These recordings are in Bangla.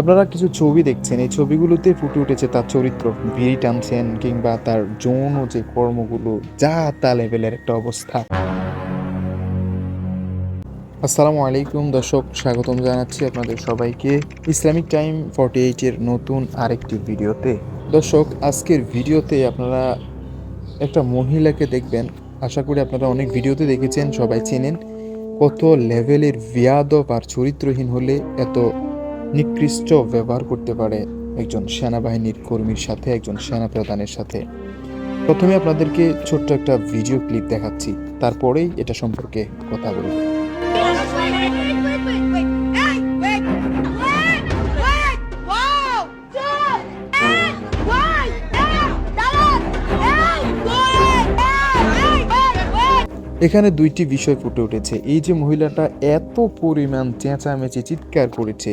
আপনারা কিছু ছবি দেখছেন, এই ছবিগুলোতে ফুটে উঠেছে তার চরিত্র। বিড়ি টানছেন কিংবা তার যৌন যে কর্মগুলো, যা তা লেভেলের একটা অবস্থা। আসসালামু আলাইকুম দর্শক, স্বাগতম জানাচ্ছি আপনাদের সবাইকে ইসলামিক টাইম ফর্টি এইটের নতুন আরেকটি ভিডিওতে। দর্শক, আজকের ভিডিওতে আপনারা একটা মহিলাকে দেখবেন। আশা করি আপনারা অনেক ভিডিওতে দেখেছেন, সবাই চেনেন। কত লেভেলের বিয়াদব আর চরিত্রহীন হলে এত নিকৃষ্ট ব্যবহার করতে পারে একজন সেনাবাহিনীর কর্মীর সাথে, একজন সেনা প্রধানের সাথে প্রথমে আপনাদেরকে ছোট্ট একটা ভিডিও ক্লিপ দেখাচ্ছি, তারপরেই এটা সম্পর্কে কথা wait. এখানে দুইটি বিষয় ফুটে উঠেছে এই যে মহিলাটা এত পরিমাণ চেঁচামেচি, চিৎকার করেছে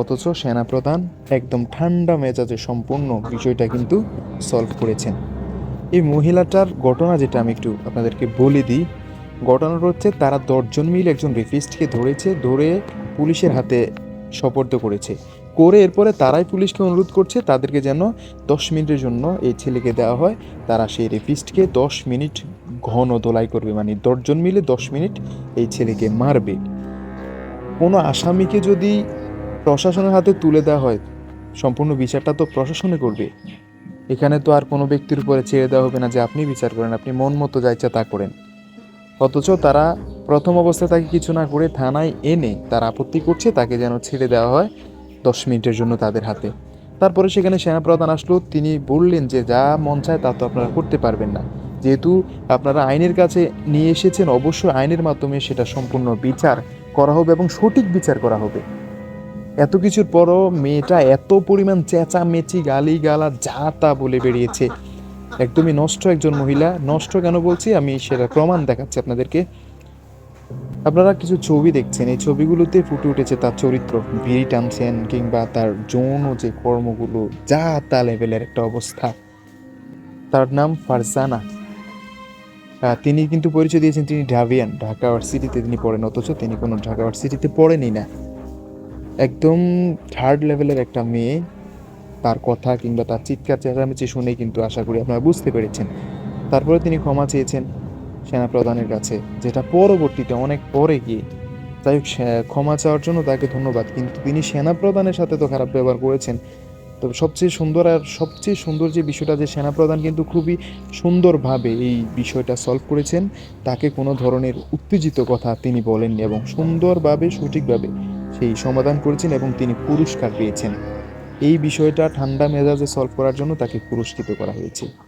অথচ সেনাপ্রধান একদম ঠান্ডা মেজাজে সম্পূর্ণ বিষয়টা কিন্তু সলভ করেছেন। এই মহিলাটার ঘটনা যেটা আমি একটু আপনাদেরকে বলে দিই, ঘটনাটা হচ্ছে তারা দশজন মিলে একজন রেফিস্টকে ধরেছে, ধরে পুলিশের হাতে সোপর্দ করেছে। করে এরপরে তারাই পুলিশকে অনুরোধ করছে, তাদেরকে যেন দশ মিনিটের জন্য এই ছেলেকে দেওয়া হয়। তারা সেই রেফিস্টকে দশ মিনিট ঘন দোলাই করবে মানে দশজন মিলে দশ মিনিট এই ছেলেকে মারবে। কোনো আসামিকে যদি প্রশাসনের হাতে তুলে দেওয়া হয়। সম্পূর্ণ বিচারটা তো প্রশাসনে করবে। এখানে তো আর কোনো ব্যক্তির উপরে ছেড়ে দেওয়া হবে না যে আপনি বিচার করেন, আপনি মন মতো যা ইচ্ছা তা করেন। অথচ তারা প্রথম অবস্থায় তাকে কিছু না করে থানায় এনে তার আপত্তি করছে, তাকে যেন ছেড়ে দেওয়া হয় দশ মিনিটের জন্য তাদের হাতে। তারপরে সেখানে সেনাপ্রধান আসলো, তিনি বললেন যে যা মন চায় তা তো আপনারা করতে পারবেন না। যেহেতু আপনারা আইনের কাছে নিয়ে এসেছেন, অবশ্যই আইনের মাধ্যমে সেটা সম্পূর্ণ বিচার করা হবে এবং সঠিক বিচার করা হবে। এত কিছুর পরও মেয়েটা এত পরিমাণ চেঁচামেচি গালি গালা যা তা বলে বেরিয়েছে। একদমই নষ্ট একজন মহিলা। নষ্ট কেন বলছি? আমি সেটা প্রমাণ দেখাচ্ছি আপনাদেরকে। আপনারা কিছু ছবি দেখছেন। এই ছবিগুলোতে ফুটে উঠেছে তার চরিত্র। ভিড়ি টানছেন কিংবা তার যৌন যে কর্মগুলো, যা তা লেভেলের একটা অবস্থা। তার নাম ফারজানা। তিনি কিন্তু পরিচয় দিয়েছেন তিনি ঢাবিয়ান। ঢাকা ইউনিভার্সিটিতে তিনি পড়েন, অথচ তিনি কোনো ঢাকা ইউনিভার্সিটিতে পড়েনি না। একদম থার্ড লেভেলের একটা মেয়ে, তার কথা কিংবা তার চিৎকার চেঁচামেচি শুনেই কিন্তু আশা করি আপনারা বুঝতে পেরেছেন। তারপরে তিনি ক্ষমা চেয়েছেন সেনাপ্রধানের কাছে, যেটা পরবর্তীতে অনেক পরে গিয়ে। সে- ক্ষমা চাওয়ার জন্য তাকে ধন্যবাদ, কিন্তু তিনি সেনাপ্রধানের সাথে তো খারাপ ব্যবহার করেছেন। তো সবচেয়ে সুন্দর আর সবচেয়ে সুন্দর যে বিষয়টা, যে সেনাপ্রধান কিন্তু খুবই সুন্দরভাবে এই বিষয়টা সলভ করেছেন, তাকে কোনো ধরনের উত্তেজিত কথা তিনি বলেননি এবং সুন্দরভাবে, সঠিকভাবে সেই সমাধান করেছেন এবং তিনি পুরস্কার পেয়েছেন। এই বিষয়টা ঠান্ডা মেজাজে সলভ করার জন্য তাকে পুরস্কৃত করা হয়েছে।